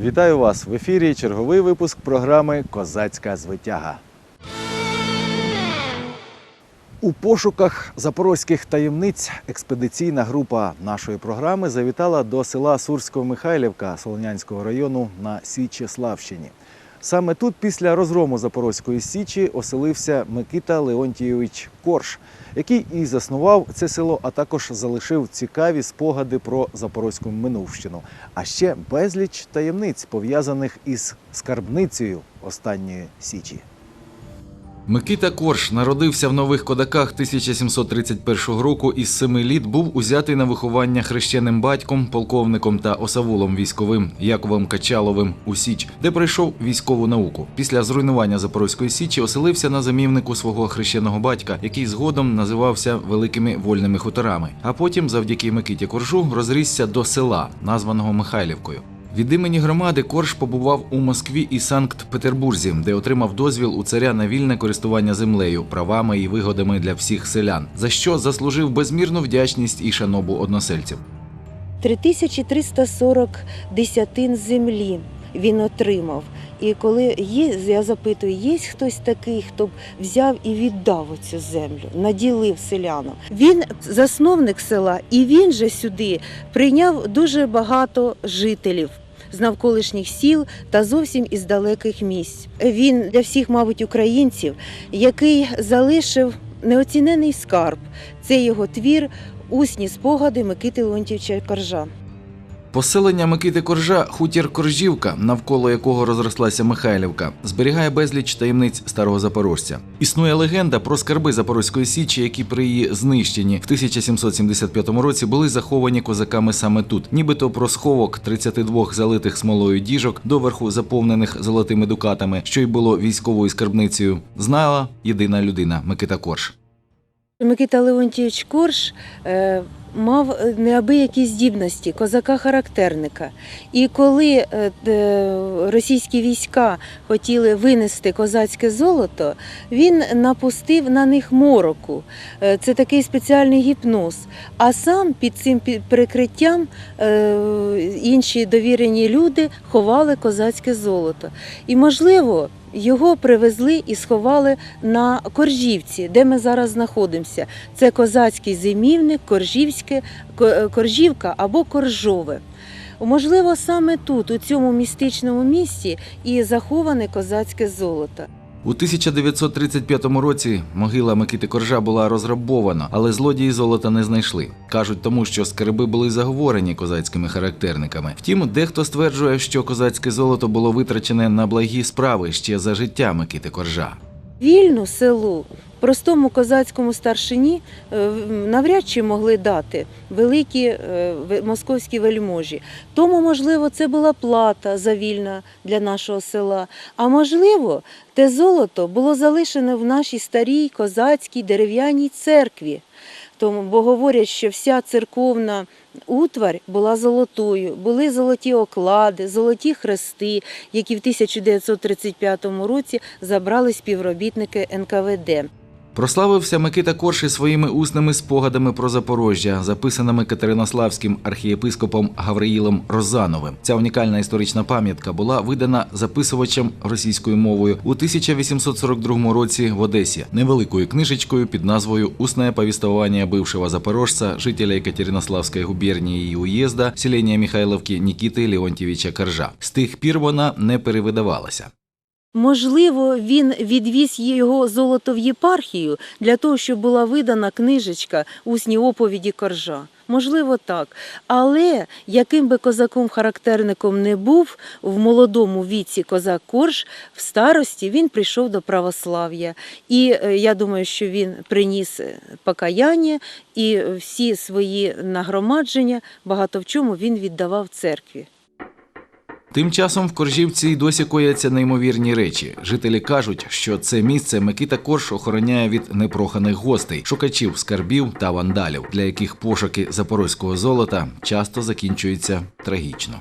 Вітаю вас в ефірі. Черговий випуск програми Козацька звитяга. У пошуках запорозьких таємниць експедиційна група нашої програми завітала до села Сурсько-Михайлівка Солонянського району на Січеславщині. Саме тут, після розгрому Запорозької Січі, оселився Микита Леонтійович Корж, який і заснував це село, а також залишив цікаві спогади про запорозьку минувщину, а ще безліч таємниць, пов'язаних із скарбницею останньої січі. Микита Корж народився в нових кодаках 1731 року і з семи літ був узятий на виховання хрещеним батьком, полковником та осавулом військовим Яковом Качаловим у Січ, де пройшов військову науку. Після зруйнування Запорозької Січі оселився на замівнику свого хрещеного батька, який згодом називався Великими Вольними хуторами. А потім, завдяки Микиті Коржу, розрісся до села, названого Михайлівкою. Від імені громади Корж побував у Москві і Санкт-Петербурзі, де отримав дозвіл у царя на вільне користування землею, правами і вигодами для всіх селян, за що заслужив безмірну вдячність і шанобу односельців. 3340 десятин землі він отримав. І коли є, я запитую, є хтось такий, хто б взяв і віддав оцю землю, наділив селянам. Він засновник села, і він же сюди прийняв дуже багато жителів. З навколишніх сіл та зовсім із далеких місць. Він для всіх, мабуть, українців, який залишив неоцінений скарб. Це його твір Усні спогади Микити Леонтівича Коржа. Поселення Микити Коржа хутір Коржівка, навколо якого розрослася Михайлівка, зберігає безліч таємниць старого запорожця. Існує легенда про скарби Запорозької січі, які при її знищенні в 1775 році були заховані козаками саме тут, нібито про сховок 32 залитих смолою діжок, доверху заповнених золотими дукатами, що й було військовою скарбницею, знала єдина людина Микита Корж. Микита Леонтійович Корж е, мав неабиякі здібності козака-характерника. І коли е, російські війська хотіли винести козацьке золото, він напустив на них мороку. Е, Це такий спеціальний гіпноз. А сам під цим прикриттям е, інші довірені люди ховали козацьке золото. І, можливо, його привезли і сховали на Коржівці, де ми зараз знаходимося. Це козацький зимівник, Коржівське, Коржівка або Коржове. Можливо, саме тут, у цьому містичному місці, і заховане козацьке золото. У 1935 році могила Микити Коржа була розграбована, але злодії золота не знайшли. Кажуть, тому що скарби були заговорені козацькими характерниками. Втім, дехто стверджує, що козацьке золото було витрачене на благі справи ще за життя Микити Коржа. Вільну селу простому козацькому старшині е, навряд чи могли дати великі е, московські вельможі. Тому, можливо, це була плата за вільна для нашого села. А можливо, те золото було залишене в нашій старій козацькій дерев'яній церкві. Тому, бо говорять, що вся церковна утварь була золотою, були золоті оклади, золоті хрести, які в 1935 році забрали співробітники НКВД. Прославився Микита Корж і своїми усними спогадами про Запорожжя, записаними Катеринославським архієпископом Гавриїлом Розановим. Ця унікальна історична пам'ятка була видана записувачем російською мовою у 1842 році в Одесі невеликою книжечкою під назвою «Устное повествование бывшего запорожца, жителя Екатеринославської губернії і уїзда селення Михайловки Нікіти Леонтьєвича Коржа. З тих пір вона не перевидавалася. Можливо, він відвіз його золото в єпархію для того, щоб була видана книжечка усні оповіді коржа. Можливо, так. Але яким би козаком-характерником не був в молодому віці козак Корж, в старості він прийшов до православ'я. І е, я думаю, що він приніс е, покаяння і всі свої нагромадження, багато в чому він віддавав церкві. Тим часом в Коржівці й досі кояться неймовірні речі. Жителі кажуть, що це місце Микита Корж охороняє від непроханих гостей, шукачів скарбів та вандалів, для яких пошуки запорозького золота часто закінчуються трагічно.